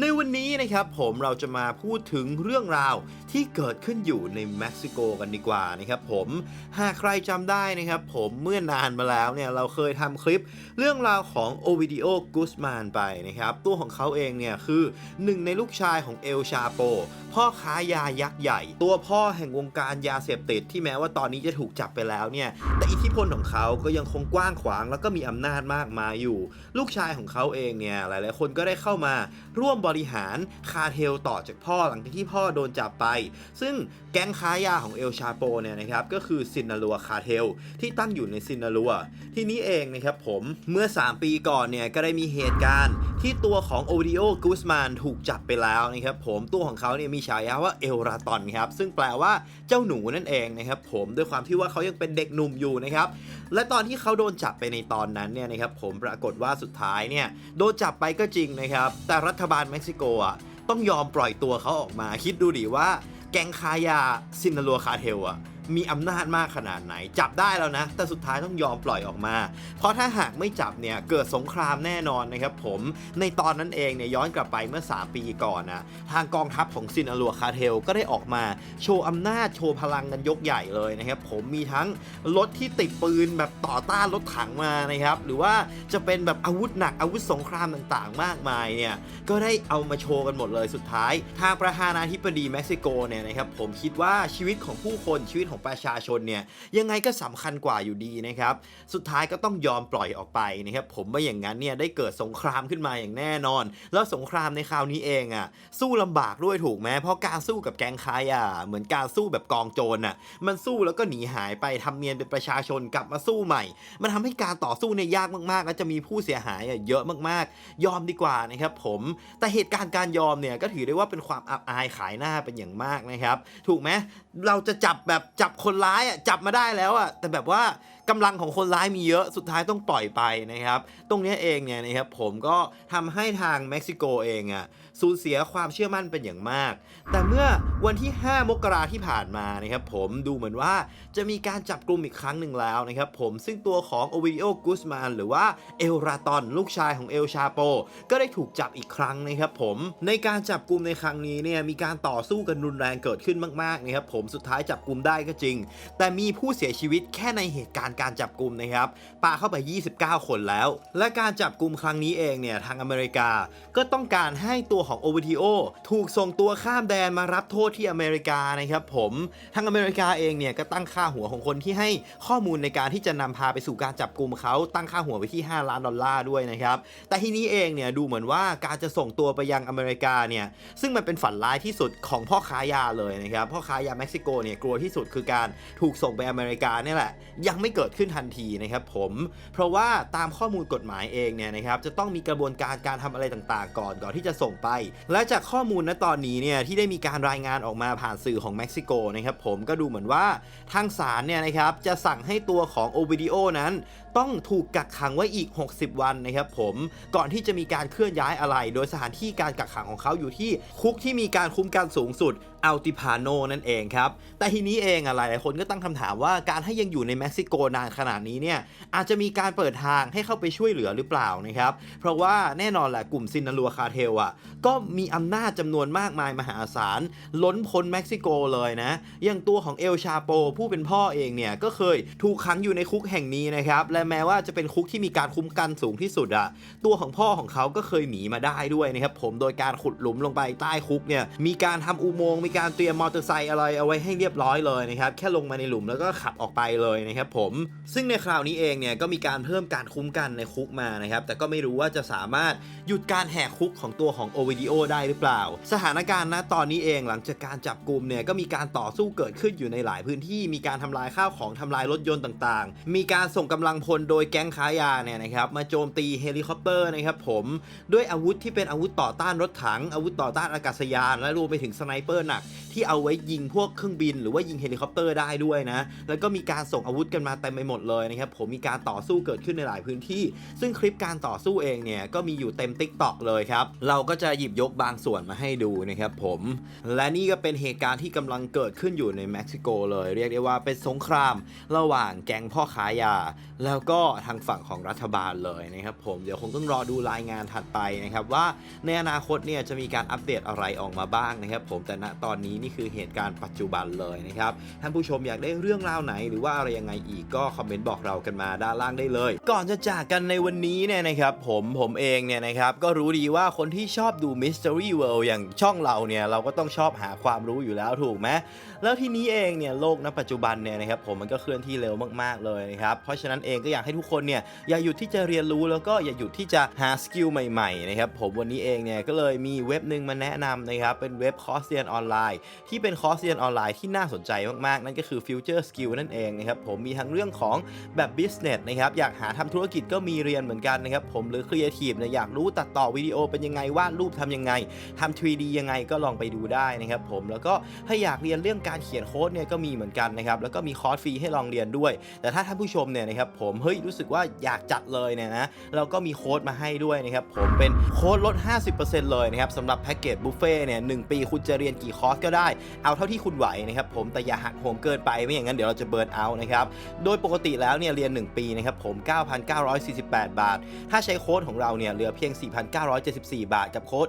ในวันนี้นะครับผมเราจะมาพูดถึงเรื่องราวที่เกิดขึ้นอยู่ในเม็กซิโกกันดีกว่านะครับผมหากใครจำได้นะครับผมเมื่อนานมาแล้วเนี่ยเราเคยทำคลิปเรื่องราวของโอวิดิโอกุสมานไปนะครับตัวของเขาเองเนี่ยคือหนึ่งในลูกชายของเอลชาโป พ่อค้ายายักษ์ใหญ่ ตัวพ่อแห่งวงการยาเสพติดที่แม้ว่าตอนนี้จะถูกจับไปแล้วเนี่ยแต่อิทธิพลของเขาก็ยังคงกว้างขวาง แล้วก็มีอำนาจมากมายอยู่ ลูกชายของเขาเองเนี่ยหลาย ๆ คนก็ได้เข้ามาร่วมบริหารคาเทลต่อจากพ่อหลังจากที่พ่อโดนจับไป ซึ่งแก๊งค้ายาของเอลชาโปเนี่ยนะครับก็คือซินนาลัวคาเทลที่ตั้งอยู่ในซินนาลัวที่นี้เองนะครับผมเมื่อ 3 ปีก่อนเนี่ยก็ได้มีเหตุการณ์ที่ตัวของโอดิโอกูสมานถูกจับไปแล้วนะครับผมตัวของเขาเนี่ยมีฉายาว่าเอลราตอนครับซึ่งแปลว่าเจ้าหนูนั่นเองนะครับผมด้วยความที่ว่าเขายังเป็นเด็กหนุ่มอยู่นะครับและตอนที่เขาโดนจับไปในตอนนั้นเนี่ยนะครับผมปรากฏว่าสุดท้ายเนี่ยโดนจับไปก็จริงนะครับแต่รัฐบาลเม็กซิโกอะต้องยอมปล่อยตัวเขาออกมา คิดดูดิว่าแกงคายาซินนาลัวคาเทลอะ มีอำนาจมากขนาดไหน จับได้แล้วนะ แต่สุดท้ายต้องยอมปล่อยออกมา เพราะถ้าหากไม่จับเนี่ยเกิดสงครามแน่นอนนะครับผมในตอนนั้นเองเนี่ยย้อนกลับไปเมื่อ 3 ปีก่อนนะทางกองทัพของซินอาลัวคาร์เทลก็ได้ออกมาโชว์อำนาจโชว์พลังกันยกใหญ่เลยนะครับผมมีทั้งรถที่ติดปืนแบบต่อต้านรถถังมานะครับหรือว่าจะเป็นแบบอาวุธหนักอาวุธสงครามต่างๆ มากมายเนี่ยก็ได้เอามาโชว์กันหมดเลยสุดท้าย ทางประธานาธิบดีเม็กซิโกเนี่ยนะครับผมคิดว่าชีวิตของผู้คนชีวิตของประชาชนเนี่ยยังไงก็สำคัญกว่าอยู่ดีนะครับ สุดท้ายก็ต้องยอมปล่อยออกไปนะครับผมไม่อย่างนั้นเนี่ยได้เกิดสงครามขึ้นมาอย่างแน่นอน แล้วสงครามในคราวนี้เองอะสู้ลำบากด้วยถูกไหมเพราะการสู้กับแก๊งค้ายาเหมือนการสู้แบบกองโจรอะมันสู้แล้วก็หนีหายไปทำเนียนเป็นประชาชนกลับมาสู้ใหม่ มันทำให้การต่อสู้เนี่ยยากมากๆ และจะมีผู้เสียหายอะเยอะมากๆ ยอมดีกว่านะครับผมแต่เหตุการณ์การยอมเนี่ยก็ถือได้ว่าเป็นความอับอายขายหน้าเป็นอย่างมากนะครับ ถูกไหมเราจะจับแบบจับคนร้ายอะจับมาได้แล้วอะแต่แบบว่ากำลังของคนร้ายมีเยอะสุดท้ายต้องปล่อยไปนะครับ ตรงนี้เองเนี่ยนะครับผมก็ทำให้ทางเม็กซิโกเองอะ สูญเสียความเชื่อมั่นเป็นอย่างมาก แต่เมื่อวันที่ 5 มกราที่ผ่านมานะครับผมดูเหมือนว่าจะมีการจับกลุ่มอีกครั้งหนึ่งแล้วนะครับผมซึ่งตัวของโอวิโอกุสมานหรือว่าเอลราตอนลูกชายของเอลชาโป ก็ได้ถูกจับอีกครั้งนะครับผมในการจับกลุ่มในครั้งนี้เนี่ยมีการต่อสู้กันรุนแรงเกิดขึ้นมากๆนะครับผมสุดท้ายจับกลุ่มได้ก็จริง แต่มีผู้เสียชีวิตแค่ในเหตุการณ์การจับกลุ่มนะครับปาเข้าไป 29 คนแล้ว และการจับกลุ่มครั้งนี้เองเนี่ยทางอเมริกาก็ต้องการให้ตัวของโอวิโอถูกส่งตัวข้ามแดนมารับโทษที่อเมริกานะครับผมทางอเมริกาเองเนี่ยก็ตั้งค่าหัวของคนที่ให้ข้อมูลในการที่จะนำพาไปสู่การจับกลุ่มเขาตั้งค่าหัวไปที่ 5 ล้านดอลลาร์ด้วยนะครับแต่ทีนี้เองเนี่ยดูเหมือนว่าการจะส่งตัวไปยังอเมริกาเนี่ยซึ่งมันเป็นฝันร้ายที่สุดของพ่อค้ายาเลยนะครับพ่อค้ายาเม็กซิโกเนี่ยกลัวที่สุดคือการถูกส่งไปอเมริกาเนี่ยแหละ ยังไม่เกิดขึ้นทันทีนะครับผมเพราะว่าตามข้อมูลกฎหมายเองเนี่ยนะครับจะต้องมีกระบวนการการทำอะไรต่างๆ ก่อนก่อนที่จะส่งไปและจากข้อมูลณตอนนี้เนี่ยที่ได้มีการรายงานออกมาผ่านสื่อของเม็กซิโกนะครับผมก็ดูเหมือนว่าทางศาลเนี่ยนะครับจะสั่งให้ตัวของโอวิดิโอนั้นต้องถูกกักขังไว้อีก 60 วันนะครับผมก่อนที่จะมีการเคลื่อนย้ายอะไร โดยสถานที่การกักขังของเขาอยู่ที่คุกที่มีการคุ้มกันสูงสุดอัลติพาโนนั่นเองครับ แต่ทีนี้เองอะหลายๆคนก็ตั้งคำถามว่าการให้ยังอยู่ในเม็กซิโกนานขนาดนี้เนี่ยอาจจะมีการเปิดทางให้เข้าไปช่วยเหลือหรือเปล่านะครับ เพราะว่าแน่นอนแหละกลุ่มซินนาลัวคาเทลอะก็มีอำนาจจำนวนมากมายมหาศาล ล้นพ้นเม็กซิโกเลยนะ อย่างตัวของเอลชาโปผู้เป็นพ่อเองเนี่ยก็เคยถูกขังอยู่ในคุกแห่งนี้นะครับ และแม้ว่าจะเป็นคุกที่มีการคุ้มกันสูงที่สุดอะตัวของพ่อของเขาก็เคยหนีมาได้ด้วยนะครับผมโดยการขุดหลุมลงไปใต้คุกเนี่ยมีการทำอุโมงค์มีการเตรียมมอเตอร์ไซค์อะไรเอาไว้ให้เรียบร้อยเลยนะครับแค่ลงมาในหลุมแล้วก็ขับออกไปเลยนะครับผมซึ่งในคราวนี้เองเนี่ยก็มีการเพิ่มการคุ้มกันในคุกมานะครับแต่ก็ไม่รู้ว่าจะสามารถหยุดการแหกคุกของตัวของโอวิดิโอได้หรือเปล่า สถานการณ์ณตอนนี้เองหลังจากการจับกลุ่มเนี่ยก็มีการต่อสู้เกิดขึ้นอยู่ในหลายพื้นที่ มีการทำลายข้าวของทำลายรถยนต์ต่างๆ มีการส่งกำลังพลโดยแก๊งค้ายาเนี่ยนะครับมาโจมตีเฮลิคอปเตอร์นะครับผมด้วยอาวุธที่เป็นอาวุธต่อต้านรถถังอาวุธต่อต้านอากาศยาน และรวมไปถึงสไนเปอร์หนักที่เอาไว้ยิงพวกเครื่องบิน หรือว่ายิงเฮลิคอปเตอร์ได้ด้วยนะ แล้วก็มีการส่งอาวุธกันมาเต็มไปหมดเลยนะครับ ผมมีการต่อสู้เกิดขึ้นในหลายพื้นที่ ซึ่งคลิปการต่อสู้เองเนี่ยก็มีอยู่เต็ม t ิ k t o k เลยครับ เราก็จะหยิบยกบางส่วนมาให้ดูนะครับผม และนี่ก็เป็นเหตุการณ์ที่กำลังเกิดขึ้นอยู่ในเม็กซิโกเลย เรียกได้ว่าเป็นสงครามระหว่างแก๊งพ่อค้ายาแล้วแล้วก็ทางฝั่งของรัฐบาลเลยนะครับผมเดี๋ยวคงต้องรอดูรายงานถัดไปนะครับว่าในอนาคตเนี่ยจะมีการอัปเดตอะไรออกมาบ้างนะครับ ผมแต่ณตอนนี้นี่คือเหตุการณ์ปัจจุบันเลยนะครับท่านผู้ชมอยากได้เรื่องราวไหน หรือว่าอะไรยังไงอีกก็คอมเมนต์บอกเรากันมาด้านล่างได้เลย ก่อนจะจากกันในวันนี้เนี่ยนะครับผมผมเองเนี่ยนะครับก็รู้ดีว่าคนที่ชอบดู Mystery World อย่างช่องเราเนี่ยเราก็ต้องชอบหาความรู้อยู่แล้วถูกไหมแล้วทีนี้เองเนี่ยโลกณปัจจุบันเนี่ยนะครับผมมันก็เคลื่อนที่เร็วมากๆเลยนะครับเพราะฉะนั้นเองก็อยากให้ทุกคนเนี่ยอย่าหยุดที่จะเรียนรู้แล้วก็อย่าหยุดที่จะหาสกิลใหม่ๆนะครับผมวันนี้เองเนี่ยก็เลยมีเว็บหนึ่งมาแนะนำนะครับเป็นเว็บคอร์สเรียนออนไลน์ ที่เป็นคอร์สเรียนออนไลน์ที่น่าสนใจมากๆ นั่นก็คือ Future Skill นั่นเองนะครับผมมีทั้งเรื่องของแบบ business นะครับอยากหาทำธุรกิจก็มีเรียนเหมือนกันนะครับผมหรือ Creative เนี่ยอยากรู้ตัดต่อวิดีโอเป็นยังไงวาดรูปททำยังไงทำ 3D ยังไงก็ลองไปดูได้นะครับผมแล้วก็ถ้าอยากเรียนเรื่องการเขียนโค้ดเนี่ยก็มีเหมือนกันนะครับแล้วก็มีคอร์สฟรีให้ลองเรียนด้วย แต่ถ้าท่านผู้ชมเนี่ยนะครับผมเฮ้ยรู้สึกว่าอยากจัดเลยเนี่ยนะเราก็มีโค้ดมาให้ด้วยนะครับผมเป็นโค้ดลด 50%เลยนะครับสำหรับแพ็กเกจบุฟเฟ่เนี่ยหนึ่งปีคุณจะเรียนกี่คอร์สก็ได้ เอาเท่าที่คุณไหวนะครับผมแต่อย่าหักโหมเกินไปไม่อย่างนั้นเดี๋ยวเราจะเบิร์นเอานะครับโดยปกติแล้วเนี่ยเรียน 1 ปีนะครับผม 9,948 บาท ถ้าใช้โค้ดของเราเนี่ยเหลือเพียง 4,974 บาท กับโค้ด